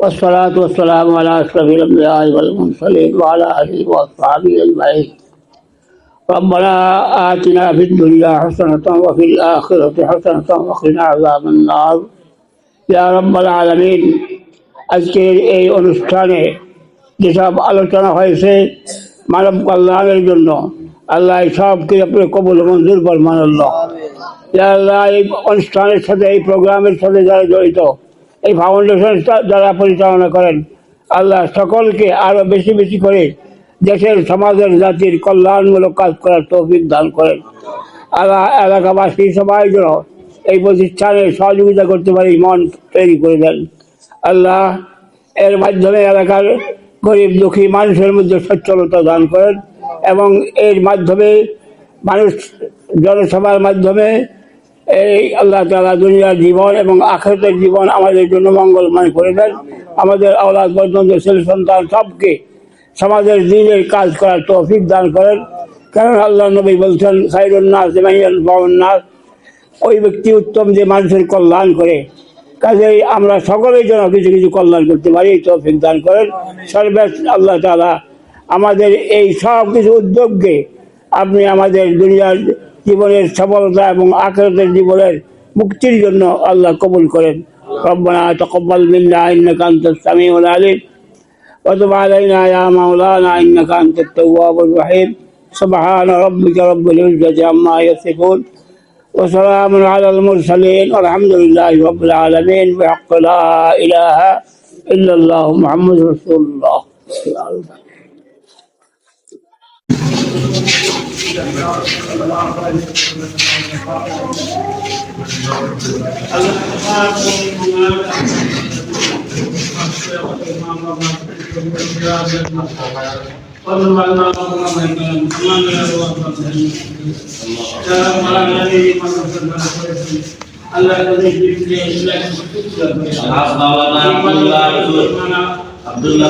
والصلاة والسلام على أشرف الأنبياء والمرسلين وعلى آله وأصحابه أجمعين ربنا آتنا في الدنيا حسنة وفي الآخرة حسنة وقنا عذاب النار يا رب العالمين আজকের এই অনুষ্ঠানে যেসব আলোচনা হয়েছে মানব কল্যাণের জন্য আল্লাহ এই সবকে আপনি কবুল মঞ্জুর করমান আল্লাহ ইয়া আল্লাহ এই অনুষ্ঠানের সাথে এই প্রোগ্রামের সাথে যারা জড়িত এই ফাউন্ডেশন যারা পরিচালনা করেন, আল্লাহ সকলকে আরও বেশি বেশি করে দেশের, সমাজের, জাতির কল্যাণমূলক কাজ করার তৌফিক দান করেন। আল্লাহ এলাকাবাসী সবাই যেন এই প্রতিষ্ঠানে সহযোগিতা করতে পারি, মন তৈরি করে দেন। আল্লাহ এর মাধ্যমে এলাকার গরিব দুঃখী মানুষের মধ্যে সচ্ছলতা দান করেন এবং এর মাধ্যমে মানুষ জনসভার মাধ্যমে এই আল্লাহ তালা দুনিয়ার জীবন এবং আখেরতের জীবন আমাদের জন্য মঙ্গলময় করে দেন। আমাদের আওলাদ পর্যন্ত ছেলে সন্তান সবকে সমাজের দিনের কাজ করার তৌফিক দান করেন। কারণ আল্লাহ নবী বলছেন সাইরুল নাস নাস। ওই ব্যক্তি উত্তম যে মানুষের কল্যাণ করে। কাজেই আমরা সকলেই যেন কিছু কিছু কল্যাণ করতে পারি, এই তৌফিক দান করেন। সর্বেশ আল্লাহ তালা আমাদের এই সব কিছু উদ্যোগকে আপনি আমাদের দুনিয়ার জীবনের সফলতা এবং আখেরাতের জীবনের মুক্তির জন্য আল্লাহ কবুল করেন ربنا تقبل منا انك انت السميع العليم وتب علينا يا مولانا انك انت التواب الرحيم سبحان ربك رب العزه عما يصفون وسلام على المرسلين والحمد لله رب العالمين بحق لا اله الا الله محمد رسول الله আব্দুল্লাহ